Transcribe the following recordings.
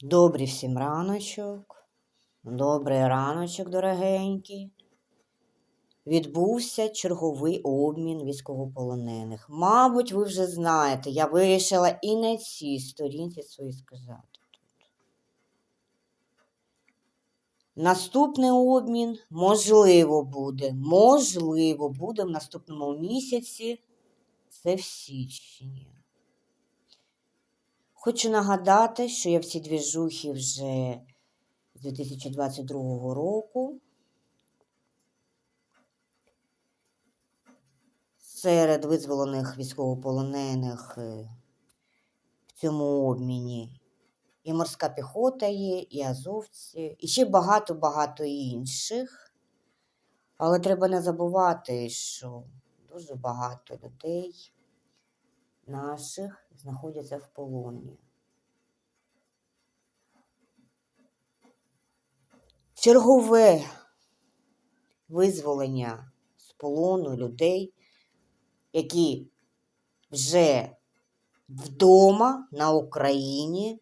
Добрий всім раночок. Добрий раночок, дорогенькі. Відбувся черговий обмін військовополонених. Мабуть, ви вже знаєте, я вирішила і на цій сторінці своїй сказати тут. Наступний обмін можливо буде. Можливо, буде в наступному місяці. Це в січні. Хочу нагадати, що я в ці двіжухи вже з 2022 року. Серед визволених військовополонених е, в цьому обміні і морська піхота є, і азовці, і ще багато-багато інших. Але треба не забувати, що дуже багато людей наших знаходяться в полоні. Чергове визволення з полону людей, які вже вдома на Україні.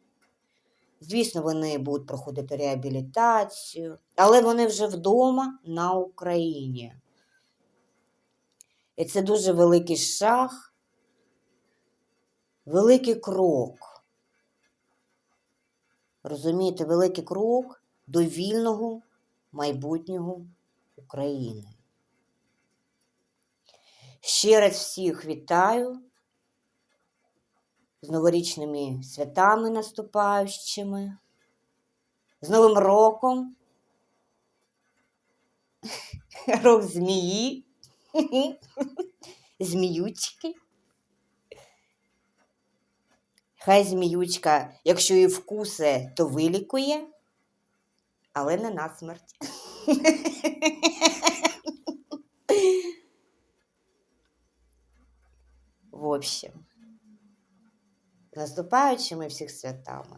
Звісно, вони будуть проходити реабілітацію, але вони вже вдома на Україні. І це дуже великий шаг, великий крок. Розумієте, великий крок до вільного майбутнього України. Ще раз всіх вітаю з новорічними святами наступаючими, з Новим роком, рок змії, зміючки. Хай зміючка, якщо і вкусе, то вилікує, але не на смерть. В общем, наступаючими всіх святами.